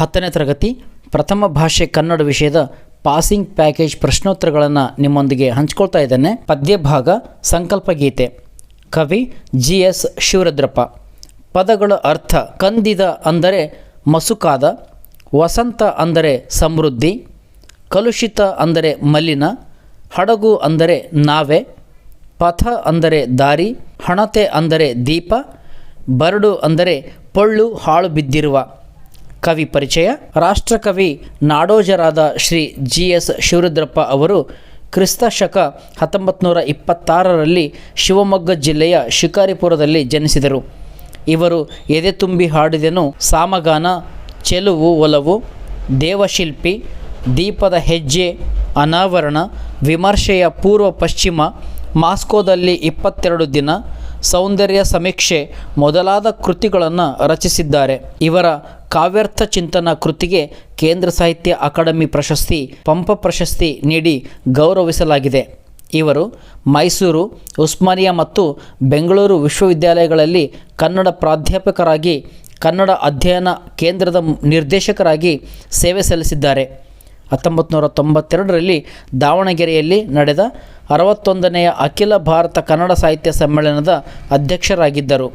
ಹತ್ತನೇ ತರಗತಿ ಪ್ರಥಮ ಭಾಷೆ ಕನ್ನಡ ವಿಷಯದ ಪಾಸಿಂಗ್ ಪ್ಯಾಕೇಜ್ ಪ್ರಶ್ನೋತ್ತರಗಳನ್ನು ನಿಮ್ಮೊಂದಿಗೆ ಹಂಚ್ಕೊಳ್ತಾ ಇದ್ದೇನೆ. ಪದ್ಯ ಭಾಗ ಸಂಕಲ್ಪ ಗೀತೆ ಕವಿ ಜಿ ಎಸ್ ಶಿವರುದ್ರಪ್ಪ. ಪದಗಳ ಅರ್ಥ ಕಂದಿದ ಅಂದರೆ ಮಸುಕಾದ, ವಸಂತ ಅಂದರೆ ಸಮೃದ್ಧಿ, ಕಲುಷಿತ ಅಂದರೆ ಮಲಿನ, ಹಡಗು ಅಂದರೆ ನಾವೆ, ಪಥ ಅಂದರೆ ದಾರಿ, ಹಣತೆ ಅಂದರೆ ದೀಪ, ಬರಡು ಅಂದರೆ ಪೊಳ್ಳು ಹಾಳು ಬಿದ್ದಿರುವ. ಕವಿ ಪರಿಚಯ, ರಾಷ್ಟ್ರಕವಿ ನಾಡೋಜರಾದ ಶ್ರೀ ಜಿ ಎಸ್ ಶಿವರುದ್ರಪ್ಪ ಅವರು ಕ್ರಿಸ್ತ ಶಕ ಹತ್ತೊಂಬತ್ತು ಇಪ್ಪತ್ತಾರರಲ್ಲಿ ಶಿವಮೊಗ್ಗ ಜಿಲ್ಲೆಯ ಶಿಕಾರಿಪುರದಲ್ಲಿ ಜನಿಸಿದರು. ಇವರು ಎದೆ ತುಂಬಿ ಹಾಡಿದೆನು ಸಾಮಗಾನ, ಚೆಲುವು, ಒಲವು, ದೇವಶಿಲ್ಪಿ, ದೀಪದ ಹೆಜ್ಜೆ, ಅನಾವರಣ, ವಿಮರ್ಶೆಯ ಪೂರ್ವ ಪಶ್ಚಿಮ, ಮಾಸ್ಕೋದಲ್ಲಿ ಇಪ್ಪತ್ತೆರಡು ದಿನ ಸೌಂದರ್ಯ ಸಮೀಕ್ಷೆ ಮೊದಲಾದ ಕೃತಿಗಳನ್ನು ರಚಿಸಿದ್ದಾರೆ. ಇವರ ಕಾವ್ಯರ್ಥ ಚಿಂತನ ಕೃತಿಗೆ ಕೇಂದ್ರ ಸಾಹಿತ್ಯ ಅಕಾಡೆಮಿ ಪ್ರಶಸ್ತಿ, ಪಂಪ ಪ್ರಶಸ್ತಿ ನೀಡಿ ಗೌರವಿಸಲಾಗಿದೆ. ಇವರು ಮೈಸೂರು, ಉಸ್ಮಾನಿಯಾ ಮತ್ತು ಬೆಂಗಳೂರು ವಿಶ್ವವಿದ್ಯಾಲಯಗಳಲ್ಲಿ ಕನ್ನಡ ಪ್ರಾಧ್ಯಾಪಕರಾಗಿ, ಕನ್ನಡ ಅಧ್ಯಯನ ಕೇಂದ್ರದ ನಿರ್ದೇಶಕರಾಗಿ ಸೇವೆ ಸಲ್ಲಿಸಿದ್ದಾರೆ. ಹತ್ತೊಂಬತ್ತು ನೂರ ತೊಂಬತ್ತೆರಡರಲ್ಲಿ ದಾವಣಗೆರೆಯಲ್ಲಿ ನಡೆದ ಅರವತ್ತೊಂದನೆಯ ಅಖಿಲ ಭಾರತ ಕನ್ನಡ ಸಾಹಿತ್ಯ ಸಮ್ಮೇಳನದ ಅಧ್ಯಕ್ಷರಾಗಿದ್ದರು.